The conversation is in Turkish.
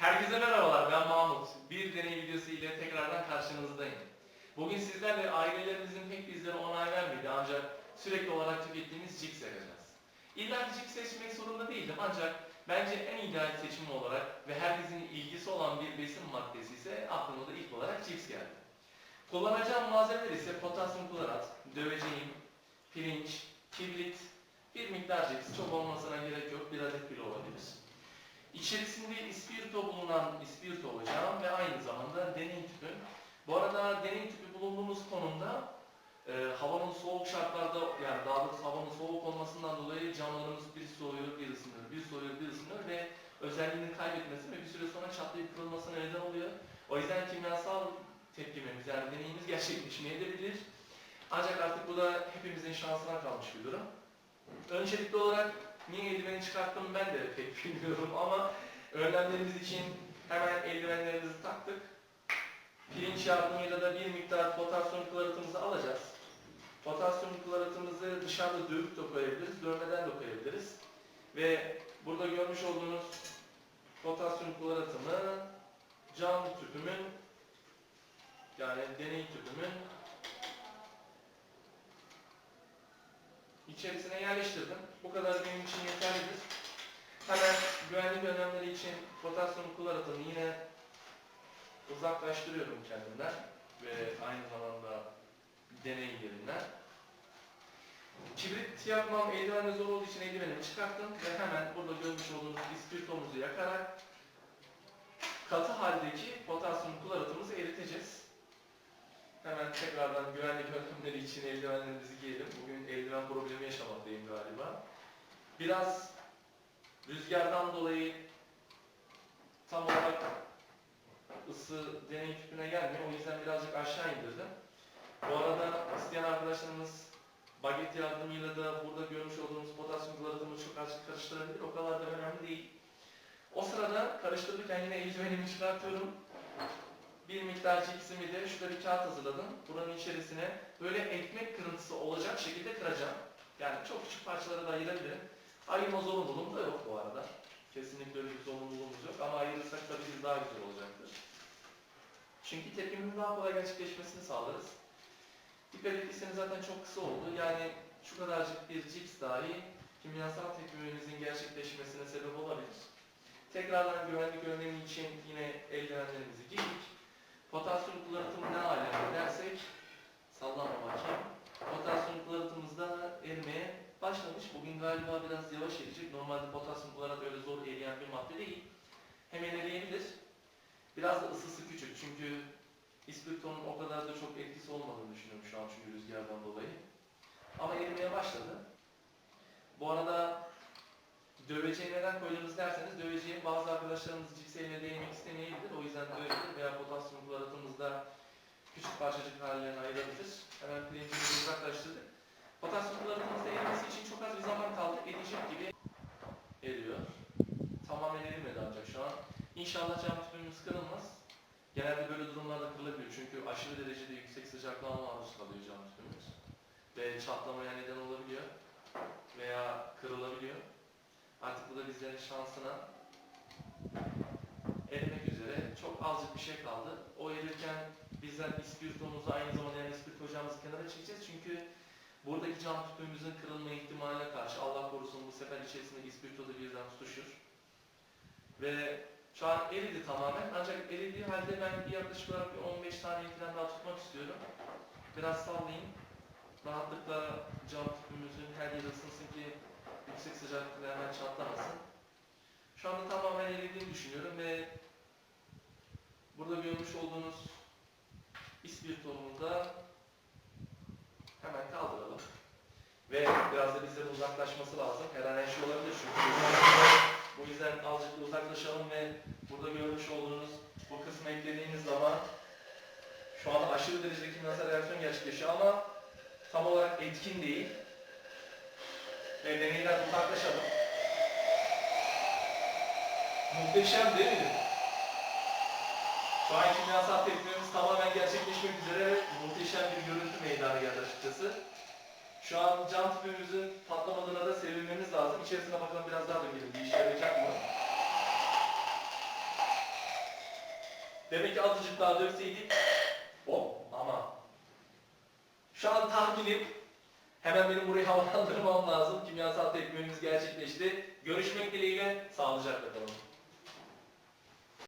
Herkese merhabalar, ben Mahmut. Bir deney videosu ile tekrardan karşınızdayım. Bugün sizlerle ailelerimizin pek bizlere onay vermedi ancak sürekli olarak tükettiğimiz cips yakacağız. İlla cips seçmek zorunda değildim ancak bence en ideal seçim olarak ve herkesin ilgisi olan bir besin maddesi ise aklıma da ilk olarak cips geldi. Kullanacağım malzemeler ise potasyum klorat, döveceğim, pirinç, kibrit, bir miktar cips, çok olmasına gerek yok, bir adet bile olabilir. İçerisinde ispirto bulunan ispirto ocağım ve aynı zamanda deney tüpüm. Bu arada deney tüpü bulunduğumuz konumda e, havanın soğuk şartlarda yani daha doğrusu havanın soğuk olmasından dolayı camlarımız bir soğuyor bir ısınıyor, bir soğuyor bir ısınıyor ve özelliğini kaybetmesi ve bir süre sonra çatlayıp kırılmasına neden oluyor. O yüzden kimyasal tepkimemiz yani deneyimiz gerçekleşmeyebilir. Ancak artık bu da hepimizin şansına kalmış bir durum. Öncelikli olarak niye eldiveni çıkarttım ben de pek bilmiyorum ama önlemlerimiz için hemen eldivenlerimizi taktık. Pirinç yardımıyla da bir miktar potasyum kloratımızı alacağız. Potasyum kloratımızı dışarıda dövüp de koyabiliriz, dövmeden de koyabiliriz. Ve burada görmüş olduğunuz potasyum kloratımı cam tüpümün yani deney tüpümün içerisine yerleştirdim. Bu kadar benim için yeterlidir. Hemen güvenlik önlemleri için potasyum kloratını yine uzaklaştırıyorum kendimden ve aynı zamanda deney yerinden. Kibrit yakmam eldivenle zor olduğu için eldivenimi çıkarttım ve hemen burada görmüş olduğunuz ispirtomuzu yakarak katı haldeki potasyum kloratımızı eriteceğiz. Hemen tekrardan güvenlik önlemleri için eldivenlerimizi giyelim. Bugün eldiven problemi yaşamaktayım galiba. Biraz rüzgardan dolayı tam olarak ısı deney tüpüne gelmiyor. O yüzden birazcık aşağı indirdim. Bu arada isteyen arkadaşlarımız baget yardımıyla da burada görmüş olduğunuz potasyum kloratımı çok azıcık karıştırabilir. O kadar da önemli değil. O sırada karıştırırken yine eldivenimi çıkartıyorum. Bir miktar cipsimi de şurada bir kağıt hazırladım. Buranın içerisine böyle ekmek kırıntısı olacak şekilde kıracağım. Yani çok küçük parçalara da ayırabilirim. Ayırma zorunluluğum da yok bu arada. Kesinlikle öyle bir zorunluluğumuz yok ama ayırırsak tabii ki daha güzel olacaktır. Çünkü tepkimin daha kolay gerçekleşmesini sağlarız. Dikkat ettiyseniz zaten çok kısa oldu. Yani şu kadarcık bir cips dahi kimyasal tepkimimizin gerçekleşmesine sebep olabilir. Tekrardan güvenlik önlemi için yine eldivenlerimizi giydik. Potasyum kloratımı ne alemde dersek sallama bakayım. Potasyum kloratımız da erimeye başlamış. Bugün galiba biraz yavaş eriyecek. Normalde potasyum klorat öyle zor eriyen bir madde değil. Hemen eriyebilir. Biraz da ısısı küçük çünkü ispirtonun o kadar da çok etkisi olmadığını düşünüyorum şu an çünkü rüzgardan dolayı. Ama erimeye başladı. Bu arada döveceği neden koydunuz derseniz döveceği bazı arkadaşlarımız cips eline değmek istemeyebilir. O yüzden döveceğiz veya potasyum kloratımızda küçük parçacık hallerine ayırabilir. Hemen pirincimizi uzaklaştırdık. Potasyum kloratımızda erimesi için çok az bir zaman kaldı. Eriyecek gibi eriyor. Tamamen erimedi ancak şu an. İnşallah cam tüpümüz kırılmaz. Genelde böyle durumlarda kırılabiliyor çünkü aşırı derecede yüksek sıcaklığa maruz kalıyor cam tüpümüz. Ve çatlamaya neden olabiliyor veya kırılabiliyor. Artık bu da bizlerin şansına erimek üzere çok azıcık bir şey kaldı. O erirken bizler ispirtomuzu aynı zamanda yani ispirto ocağımızı kenara çekeceğiz çünkü buradaki cam tüpümüzün kırılma ihtimaline karşı Allah korusun bu sefer içerisinde ispirto da birden tutuşur. Ve şu an eridi tamamen ancak eridiği halde ben bir yaklaşık olarak bir 15 tane falan daha tutmak istiyorum. Biraz sallayayım. Rahatlıkla cam tüpümüzün her yeri ısınsın ki yüksek sıcaklıkla hemen çatlamasın. Şu anda tamamen eridiğini düşünüyorum ve burada görmüş olduğunuz ispirtomuzu da hemen kaldıralım. Ve biraz da bizden uzaklaşması lazım. Her an şey olabilir çünkü. Bu yüzden azıcık da uzaklaşalım ve burada görmüş olduğunuz bu kısmı eklediğiniz zaman şu an aşırı derecede kimyasal reaksiyon gerçekleşiyor ama tam olarak etkin değil. Ve deneyden uzaklaşalım. Muhteşem değil mi? Şu an kimyasal tepkimimiz tamamen gerçekleşmek üzere muhteşem bir görüntü meydana geldi açıkçası. Şu an cam tüpümüzün patlamadığına da sevinmemiz lazım. İçerisine bakalım biraz daha dökelim. Bir işe yarayacak mı? Demek ki azıcık daha dökseydik. Şu an tahminim hemen benim burayı havalandırmam lazım. Kimyasal tepkimemiz gerçekleşti. Görüşmek dileğiyle sağlıcakla kalın.